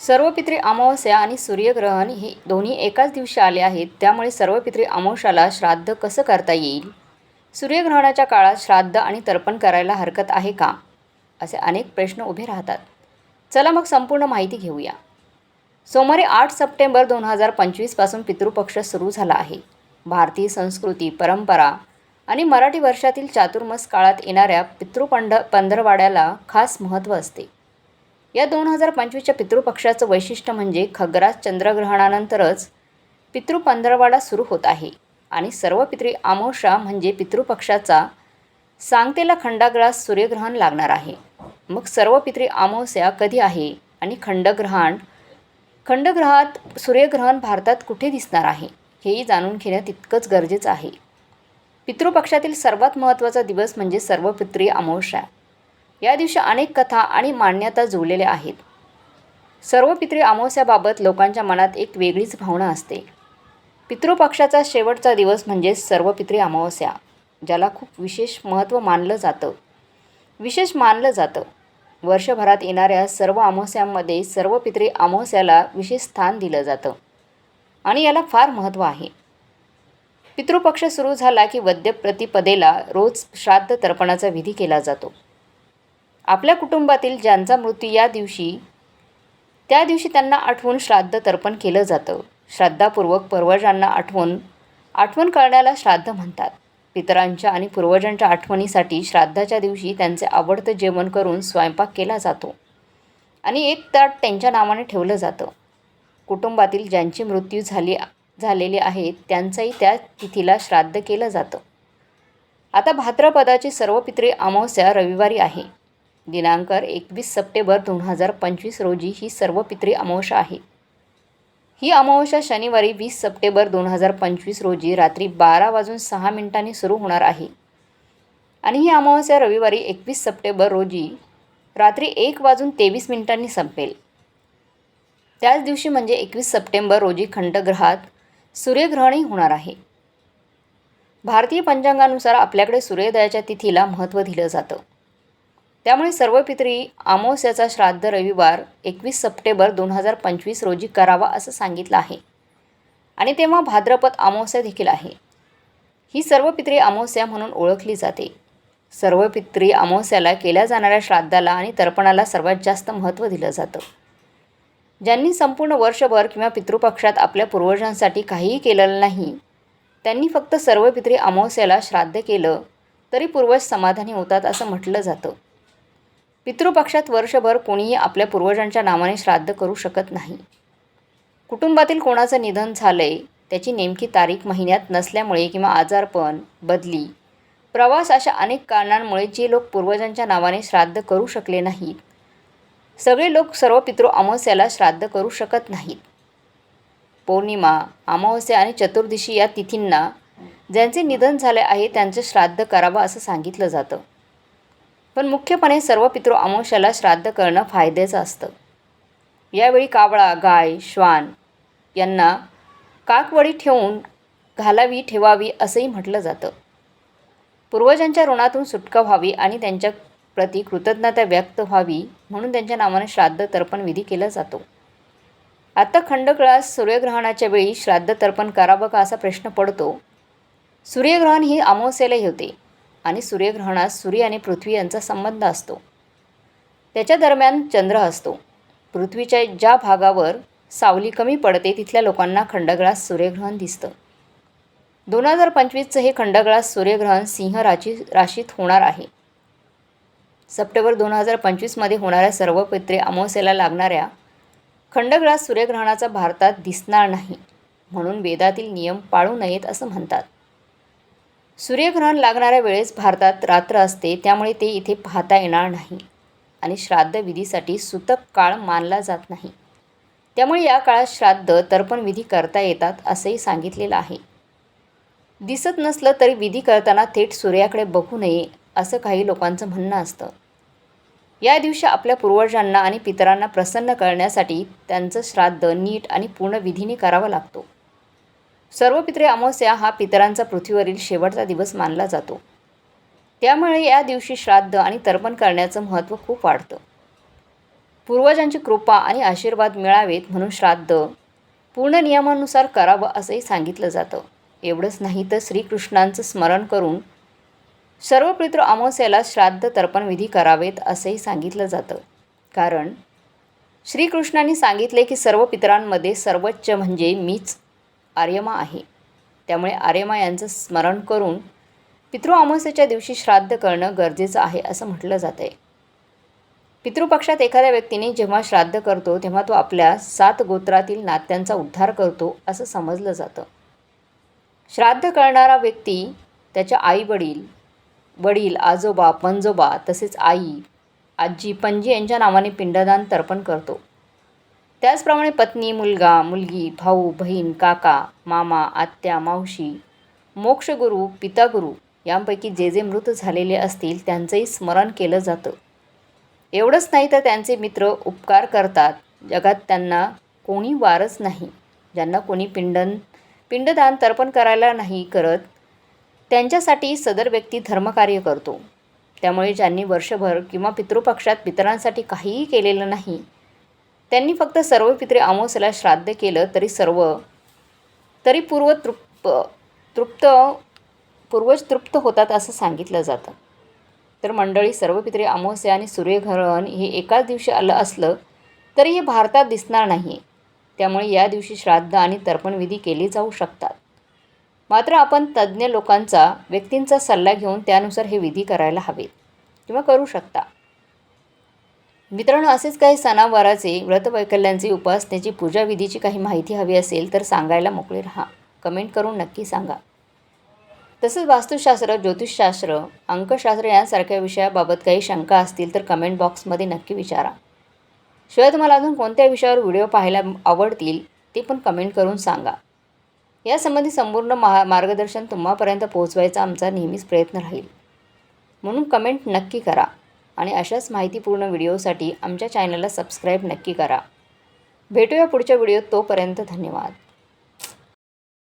सर्व पित्री अमावस्या आणि सूर्यग्रहण हे दोन्ही एकाच दिवशी आले आहेत. त्यामुळे सर्व पित्री श्राद्ध कसं करता येईल? सूर्यग्रहणाच्या काळात श्राद्ध आणि तर्पण करायला हरकत आहे का? असे अनेक प्रश्न उभे राहतात. चला मग संपूर्ण माहिती घेऊया. सोमवारी आठ सप्टेंबर दोन हजार पंचवीसपासून पितृपक्ष सुरू झाला आहे. भारतीय संस्कृती परंपरा आणि मराठी वर्षातील चातुर्मास काळात येणाऱ्या पितृपंड पंधरवाड्याला खास महत्त्व असते. या दोन हजार पंचवीसच्या पितृपक्षाचं वैशिष्ट्य म्हणजे खग्रास चंद्रग्रहणानंतरच पितृपंधरवाडा सुरू होत आहे. आणि सर्व पितृ अमावस्या म्हणजे पितृपक्षाचा सांगतेला खंडाग्रास सूर्यग्रहण लागणार आहे. मग सर्व पितृ अमावस्या कधी आहे आणि खंडग्रहण खंडग्रहात सूर्यग्रहण भारतात कुठे दिसणार आहे हेही जाणून घेणं तितकंच गरजेचं आहे. पितृपक्षातील सर्वात महत्त्वाचा दिवस म्हणजे सर्व पितृ अमावस्या या दिवशी अनेक कथा आणि मान्यता जुळलेल्या आहेत. सर्व पितृ अमावस्याबाबत लोकांच्या मनात एक वेगळीच भावना असते. पितृपक्षाचा शेवटचा दिवस म्हणजे सर्व पितृ अमावस्या ज्याला खूप विशेष महत्त्व मानलं जातं. विशेष मानलं जातं. वर्षभरात येणाऱ्या सर्व अमावस्यांमध्ये सर्व पितृ अमावस्याला विशेष स्थान दिलं जातं. आणि याला फार महत्त्व आहे. पितृपक्ष सुरू झाला की वद्य प्रतिपदेला रोज श्राद्ध तर्पणाचा विधी केला जातो. आपल्या कुटुंबातील ज्यांचा मृत्यू या दिवशी त्या दिवशी त्यांना आठवून श्राद्ध तर्पण केलं जातं. श्रद्धापूर्वक पूर्वजांना आठवून आठवण करण्याला श्राद्ध म्हणतात. पितरांच्या आणि पूर्वजांच्या आठवणीसाठी श्राद्धाच्या दिवशी त्यांचे आवडतं जेवण करून स्वयंपाक केला जातो आणि एक ताट त्यांच्या नावाने ठेवलं जातं. कुटुंबातील ज्यांची मृत्यू झाली झालेली आहेत त्यांचाही त्या तिथीला श्राद्ध केलं जातं. आता भाद्रपदाची सर्व पित्रे अमावस्या रविवारी आहे. दिनांक एकवीस सप्टेंबर दोन हजार पंचवीस रोजी ही सर्व पित्री अमावस्या आहे. ही अमावस्या शनिवारी वीस सप्टेंबर दोन हजार पंचवीस रोजी रात्री बारा वाजून सहा मिनिटांनी सुरू होणार आहे. आणि ही अमावस्या रविवारी एकवीस सप्टेंबर रोजी रात्री एक वाजून तेवीस मिनिटांनी संपेल. त्याच दिवशी म्हणजे एकवीस सप्टेंबर रोजी खंडग्रहात सूर्यग्रहणही होणार आहे. भारतीय पंचांगानुसार आपल्याकडे सूर्योदयाच्या तिथीला महत्त्व दिलं जातं. त्यामुळे सर्व पितरी अमावस्याचा श्राद्ध रविवार एकवीस सप्टेंबर दोन हजार पंचवीस रोजी करावा असं सांगितलं आहे. आणि तेव्हा भाद्रपद अमावस्या देखील आहे. ही सर्व पितरी अमावस्या म्हणून ओळखली जाते. सर्व पितरी अमावस्याला केल्या जाणाऱ्या श्राद्धाला आणि तर्पणाला सर्वात जास्त महत्त्व दिलं जातं. ज्यांनी संपूर्ण वर्षभर किंवा पितृपक्षात आपल्या पूर्वजांसाठी काहीही केलेलं नाही त्यांनी फक्त सर्व पितरी अमावस्याला श्राद्ध केलं तरी पूर्वज समाधानी होतात असं म्हटलं जातं. पितृपक्षात वर्षभर कोणीही आपल्या पूर्वजांच्या नावाने श्राद्ध करू शकत नाही. कुटुंबातील कोणाचं निधन झालं आहे त्याची नेमकी तारीख महिन्यात नसल्यामुळे किंवा आजारपण बदली प्रवास अशा अनेक कारणांमुळे जे लोक पूर्वजांच्या नावाने श्राद्ध करू शकले नाहीत. सगळे लोक सर्व पितृ अमावस्याला श्राद्ध करू शकत नाहीत. पौर्णिमा अमावस्या आणि चतुर्दशी या तिथींना ज्यांचे निधन झाले आहे त्यांचे श्राद्ध करावं असं सांगितलं जातं. पण मुख्यपणे सर्व पितृ अमावश्याला श्राद्ध करणं फायद्याचं असतं. यावेळी कावळा गाय श्वान यांना काकवडी ठेवून घालावी ठेवावी असंही म्हटलं जातं. पूर्वजांच्या ऋणातून सुटका व्हावी आणि त्यांच्या प्रती कृतज्ञता व्यक्त व्हावी म्हणून त्यांच्या नावाने श्राद्ध तर्पण विधी केला जातो. आता खंडग्रास सूर्यग्रहणाच्या वेळी श्राद्ध तर्पण करावं का असा प्रश्न पडतो? सूर्यग्रहण ही अमावस्येलाही होते. आणि सूर्यग्रहणात सूर्य आणि पृथ्वी यांचा संबंध असतो. त्याच्या दरम्यान चंद्र असतो. पृथ्वीच्या ज्या भागावर सावली कमी पडते तिथल्या लोकांना खंडग्रास सूर्यग्रहण दिसतं. दोन हजार पंचवीसचं हे खंडग्रास सूर्यग्रहण सिंह राशी राशीत होणार आहे. सप्टेंबर दोन हजार पंचवीसमध्ये होणाऱ्या सर्व पित्रे अमावस्येला लागणाऱ्या खंडग्रास सूर्यग्रहणाचा भारतात दिसणार नाही म्हणून वेदातील नियम पाळू नयेत असं म्हणतात. सूर्यग्रहण लागणाऱ्या वेळेस भारतात रात्र असते त्यामुळे ते इथे पाहता येणार नाही आणि श्राद्ध विधीसाठी सुतक काळ मानला जात नाही. त्यामुळे या काळात श्राद्ध तर्पण विधी करता येतात असंही सांगितलेलं आहे. दिसत नसलं तरी विधी करताना थेट सूर्याकडे बघू नये असं काही लोकांचं म्हणणं असतं. या दिवशी आपल्या पूर्वजांना आणि पितरांना प्रसन्न करण्यासाठी त्यांचं श्राद्ध नीट आणि पूर्ण विधीने करावा लागतो. सर्व पित्रे अमावस्या हा पितरांचा पृथ्वीवरील शेवटचा दिवस मानला जातो. त्यामुळे या दिवशी श्राद्ध आणि तर्पण करण्याचं महत्त्व खूप वाढतं. पूर्वजांची कृपा आणि आशीर्वाद मिळावेत म्हणून श्राद्ध पूर्ण नियमानुसार करावं असंही सांगितलं जातं. एवढंच नाही तर श्रीकृष्णांचं स्मरण करून सर्व पितृ अमावस्याला श्राद्ध तर्पणविधी करावेत असंही सांगितलं जातं. कारण श्रीकृष्णांनी सांगितले की सर्व पितरांमध्ये सर्वोच्च म्हणजे मीच. आर्यमा आहे. त्यामुळे आर्यमा यांचं स्मरण करून पितृ अमावस्येच्या दिवशी श्राद्ध करणं गरजेचं आहे असं म्हटलं जातं आहे पितृपक्षात एखाद्या व्यक्तीने जेव्हा श्राद्ध करतो तेव्हा तो आपल्या सात गोत्रातील नात्यांचा उद्धार करतो असं समजलं जातं. श्राद्ध करणारा व्यक्ती त्याच्या आई वडील वडील आजोबा पंजोबा तसेच आई आजी पणजी यांच्या नावाने पिंडदान तर्पण करतो. त्याचप्रमाणे पत्नी मुलगा मुलगी भाऊ बहीण काका मामा आत्या मावशी मोक्षगुरू पितागुरू यांपैकी जे जे मृत झालेले असतील त्यांचंही स्मरण केलं जातं. एवढंच नाही तर त्यांचे मित्र उपकार करतात. जगात त्यांना कोणी वारच नाही. ज्यांना कोणी पिंडन पिंडदान तर्पण करायला नाही करत त्यांच्यासाठी सदर व्यक्ती धर्मकार्य करतो. त्यामुळे ज्यांनी वर्षभर किंवा पितृपक्षात पितरांसाठी काहीही केलेलं नाही त्यांनी फक्त सर्व पित्रे अमावस्याला श्राद्ध केलं तरी सर्व तरी पूर्व तृप्त तृप्त पूर्वज तृप्त होतात असं सांगितलं जातं. तर मंडळी सर्व पित्रे अमावस्या आणि सूर्यग्रहण हे एकाच दिवशी आलं असलं तरी हे भारतात दिसणार नाही. त्यामुळे या दिवशी श्राद्ध आणि तर्पणविधी केली जाऊ शकतात. मात्र आपण तज्ज्ञ लोकांचा व्यक्तींचा सल्ला घेऊन त्यानुसार हे विधी करायला हवेत किंवा करू शकता. मित्रांनो असेच काही सणावाराचे व्रतवैकल्यांचे उपासनेची पूजाविधीची काही माहिती हवी असेल तर सांगायला मोकळे राहा. कमेंट करून नक्की सांगा. तसंच वास्तुशास्त्र ज्योतिषशास्त्र अंकशास्त्र यांसारख्या विषयाबाबत काही शंका असतील तर कमेंट बॉक्समध्ये नक्की विचारा. शिवाय तुम्हाला अजून कोणत्या विषयावर व्हिडिओ पाहायला आवडतील ते पण कमेंट करून सांगा. यासंबंधी संपूर्ण मा मार्गदर्शन तुम्हापर्यंत पोहोचवायचा आमचा नेहमीच प्रयत्न राहील. म्हणून कमेंट नक्की करा. आणि अशाच माहितीपूर्ण व्हिडिओसाठी आमच्या चॅनलला सबस्क्राईब नक्की करा. भेटूया पुढच्या व्हिडिओत तोपर्यंत धन्यवाद.